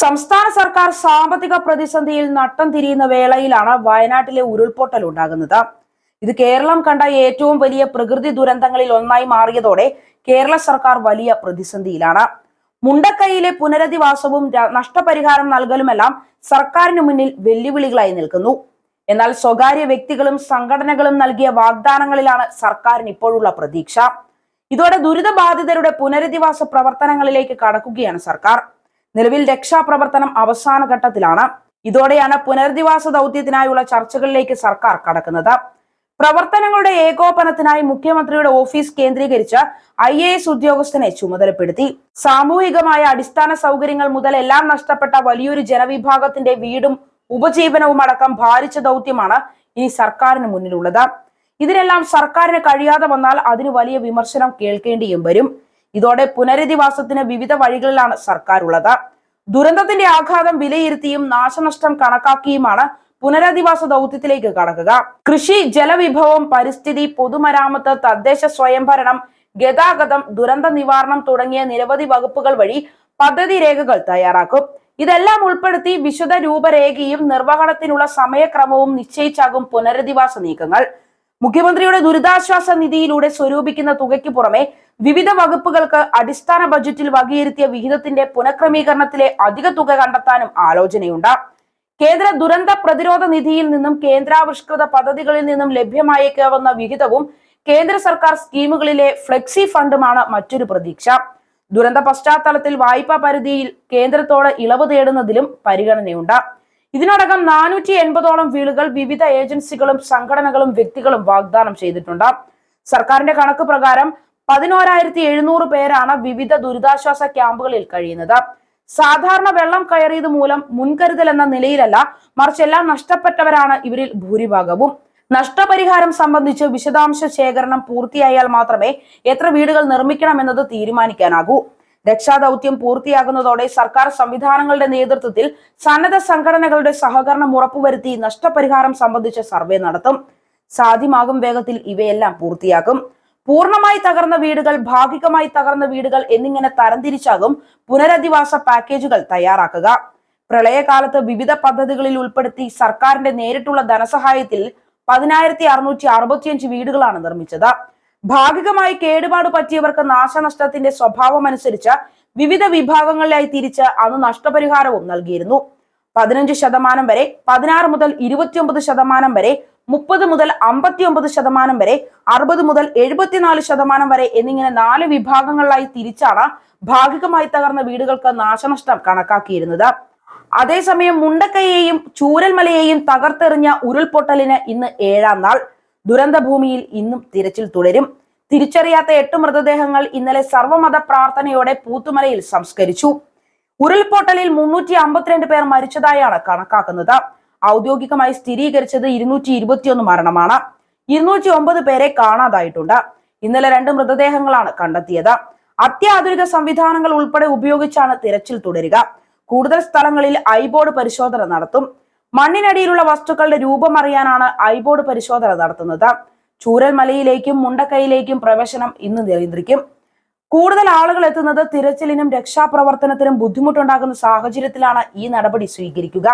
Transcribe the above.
സംസ്ഥാന സർക്കാർ സാമ്പത്തിക പ്രതിസന്ധിയിൽ നട്ടം തിരിയുന്ന വേളയിലാണ് വയനാട്ടിലെ ഉരുൾപൊട്ടൽ ഉണ്ടാകുന്നത്. ഇത് കേരളം കണ്ട ഏറ്റവും വലിയ പ്രകൃതി ദുരന്തങ്ങളിൽ ഒന്നായി മാറിയതോടെ കേരള സർക്കാർ വലിയ പ്രതിസന്ധിയിലാണ്. മുണ്ടക്കൈയിലെ പുനരധിവാസവും നഷ്ടപരിഹാരം നൽകലുമെല്ലാം സർക്കാരിന് മുന്നിൽ വെല്ലുവിളികളായി നിൽക്കുന്നു. എന്നാൽ സ്വകാര്യ വ്യക്തികളും സംഘടനകളും നൽകിയ വാഗ്ദാനങ്ങളിലാണ് സർക്കാരിന് ഇപ്പോഴുള്ള പ്രതീക്ഷ. ഇതോടെ ദുരിതബാധിതരുടെ പുനരധിവാസ പ്രവർത്തനങ്ങളിലേക്ക് കടക്കുകയാണ് സർക്കാർ. നിലവിൽ രക്ഷാപ്രവർത്തനം അവസാന ഘട്ടത്തിലാണ്. ഇതോടെയാണ് പുനരധിവാസ ദൗത്യത്തിനായുള്ള ചർച്ചകളിലേക്ക് സർക്കാർ കടക്കുന്നത്. പ്രവർത്തനങ്ങളുടെ ഏകോപനത്തിനായി മുഖ്യമന്ത്രിയുടെ ഓഫീസ് കേന്ദ്രീകരിച്ച് ഐ എ എസ് ഉദ്യോഗസ്ഥനെ ചുമതലപ്പെടുത്തി. സാമൂഹികമായ അടിസ്ഥാന സൗകര്യങ്ങൾ മുതൽ എല്ലാം നഷ്ടപ്പെട്ട വലിയൊരു ജനവിഭാഗത്തിന്റെ വീടും ഉപജീവനവും അടക്കം ഭാരിച്ച ദൗത്യമാണ് ഇനി സർക്കാരിന് മുന്നിലുള്ളത്. ഇതിനെല്ലാം സർക്കാരിന് കഴിയാതെ വന്നാൽ അതിന് വലിയ വിമർശനം കേൾക്കേണ്ടിയും വരും. ഇതോടെ പുനരധിവാസത്തിന് വിവിധ വഴികളിലാണ് സർക്കാർ ഉള്ളത് ദുരന്തത്തിന്റെ ആഘാതം വിലയിരുത്തിയും നാശനഷ്ടം കണക്കാക്കിയുമാണ് പുനരധിവാസ ദൗത്യത്തിലേക്ക് കടക്കുക. കൃഷി ജലവിഭവം പരിസ്ഥിതി പൊതുമരാമത്ത് തദ്ദേശ സ്വയംഭരണം ഗതാഗതം ദുരന്ത നിവാരണം തുടങ്ങിയ നിരവധി വകുപ്പുകൾ വഴി പദ്ധതി രേഖകൾ തയ്യാറാക്കും. ഇതെല്ലാം ഉൾപ്പെടുത്തി വിശുദ്ധ രൂപരേഖയും നിർവഹണത്തിനുള്ള സമയക്രമവും നിശ്ചയിച്ചാകും പുനരധിവാസ നീക്കങ്ങൾ. മുഖ്യമന്ത്രിയുടെ ദുരിതാശ്വാസ നിധിയിലൂടെ സ്വരൂപിക്കുന്ന തുകയ്ക്ക് പുറമെ വിവിധ വകുപ്പുകൾക്ക് അടിസ്ഥാന ബജറ്റിൽ വകയിരുത്തിയ വിഹിതത്തിന്റെ പുനഃക്രമീകരണത്തിലെ അധിക തുക കണ്ടെത്താനും ആലോചനയുണ്ട്. കേന്ദ്ര ദുരന്ത പ്രതിരോധ നിധിയിൽ നിന്നും കേന്ദ്രാവിഷ്കൃത പദ്ധതികളിൽ നിന്നും ലഭ്യമായേക്കാവുന്ന വിഹിതവും കേന്ദ്ര സർക്കാർ സ്കീമുകളിലെ ഫ്ലെക്സി ഫണ്ടുമാണ് മറ്റൊരു പ്രതീക്ഷ. ദുരന്ത പശ്ചാത്തലത്തിൽ വായ്പാ പരിധിയിൽ കേന്ദ്രത്തോട് ഇളവ് തേടുന്നതിലും പരിഗണനയുണ്ട്. ഇതിനോടകം നാനൂറ്റി എൺപതോളം വീടുകൾ വിവിധ ഏജൻസികളും സംഘടനകളും വ്യക്തികളും വാഗ്ദാനം ചെയ്തിട്ടുണ്ട്. സർക്കാരിന്റെ കണക്ക് പ്രകാരം പതിനോരായിരത്തി എഴുന്നൂറ് പേരാണ് വിവിധ ദുരിതാശ്വാസ ക്യാമ്പുകളിൽ കഴിയുന്നത്. സാധാരണ വെള്ളം കയറിയത് മൂലം മുൻകരുതൽ എന്ന നിലയിലല്ല മറിച്ച് എല്ലാം നഷ്ടപ്പെട്ടവരാണ് ഇവരിൽ ഭൂരിഭാഗവും. നഷ്ടപരിഹാരം സംബന്ധിച്ച് വിശദാംശ ശേഖരണം പൂർത്തിയായാൽ മാത്രമേ എത്ര വീടുകൾ നിർമ്മിക്കണമെന്നത് തീരുമാനിക്കാനാകൂ. രക്ഷാദൌത്യം പൂർത്തിയാകുന്നതോടെ സർക്കാർ സംവിധാനങ്ങളുടെ നേതൃത്വത്തിൽ സന്നദ്ധ സംഘടനകളുടെ സഹകരണം ഉറപ്പുവരുത്തി നഷ്ടപരിഹാരം സംബന്ധിച്ച സർവേ നടത്തും. സാധ്യമാകും വേഗത്തിൽ ഇവയെല്ലാം പൂർത്തിയാക്കും. പൂർണമായി തകർന്ന വീടുകൾ ഭാഗികമായി തകർന്ന വീടുകൾ എന്നിങ്ങനെ തരംതിരിച്ചാകും പുനരധിവാസ പാക്കേജുകൾ തയ്യാറാക്കുക. പ്രളയകാലത്ത് വിവിധ പദ്ധതികളിൽ ഉൾപ്പെടുത്തി സർക്കാരിന്റെ നേരിട്ടുള്ള ധനസഹായത്തിൽ പതിനായിരത്തി അറുന്നൂറ്റി അറുപത്തിയഞ്ച് വീടുകളാണ് നിർമ്മിച്ചത്. ഭാഗികമായി കേടുപാട് പറ്റിയവർക്ക് നാശനഷ്ടത്തിന്റെ സ്വഭാവം അനുസരിച്ച് വിവിധ വിഭാഗങ്ങളിലായി തിരിച്ച് അന്ന് നഷ്ടപരിഹാരവും നൽകിയിരുന്നു. പതിനഞ്ച് ശതമാനം വരെ പതിനാറ് മുതൽ ഇരുപത്തിയൊമ്പത് ശതമാനം വരെ മുപ്പത് മുതൽ അമ്പത്തിയൊമ്പത് ശതമാനം വരെ അറുപത് മുതൽ എഴുപത്തിനാല് ശതമാനം വരെ എന്നിങ്ങനെ നാല് വിഭാഗങ്ങളിലായി തിരിച്ചാണ് ഭാഗികമായി തകർന്ന വീടുകൾക്ക് നാശനഷ്ടം കണക്കാക്കിയിരുന്നത്. അതേസമയം മുണ്ടക്കയെയും ചൂരൽമലയെയും തകർത്തെറിഞ്ഞ ഉരുൾപൊട്ടലിന് ഇന്ന് ഏഴാം നാൾ. ദുരന്ത ഭൂമിയിൽ ഇന്നും തിരച്ചിൽ തുടരും. തിരിച്ചറിയാത്ത എട്ട് മൃതദേഹങ്ങൾ ഇന്നലെ സർവമത പ്രാർത്ഥനയോടെ പൂത്തുമലയിൽ സംസ്കരിച്ചു. ഉരുൾപൊട്ടലിൽ മുന്നൂറ്റി അമ്പത്തിരണ്ട് പേർ മരിച്ചതായാണ് കണക്കാക്കുന്നത്. ഔദ്യോഗികമായി സ്ഥിരീകരിച്ചത് ഇരുന്നൂറ്റി ഇരുപത്തിയൊന്ന് മരണമാണ്. ഇരുന്നൂറ്റി ഒമ്പത് പേരെ കാണാതായിട്ടുണ്ട്. ഇന്നലെ രണ്ട് മൃതദേഹങ്ങളാണ് കണ്ടെത്തിയത്. അത്യാധുനിക സംവിധാനങ്ങൾ ഉൾപ്പെടെ ഉപയോഗിച്ചാണ് തിരച്ചിൽ തുടരുക. കൂടുതൽ സ്ഥലങ്ങളിൽ ഐബോർഡ് പരിശോധന നടത്തും. മണ്ണിനടിയിലുള്ള വസ്തുക്കളുടെ രൂപം അറിയാനാണ് ഐബോർഡ് പരിശോധന നടത്തുന്നത്. ചൂരൽമലയിലേക്കും മുണ്ടക്കൈയിലേക്കും പ്രവേശനം ഇന്ന് നിയന്ത്രിക്കും. കൂടുതൽ ആളുകൾ എത്തുന്നത് തിരച്ചിലിനും രക്ഷാപ്രവർത്തനത്തിനും ബുദ്ധിമുട്ടുണ്ടാകുന്ന സാഹചര്യത്തിലാണ് ഈ നടപടി സ്വീകരിക്കുക.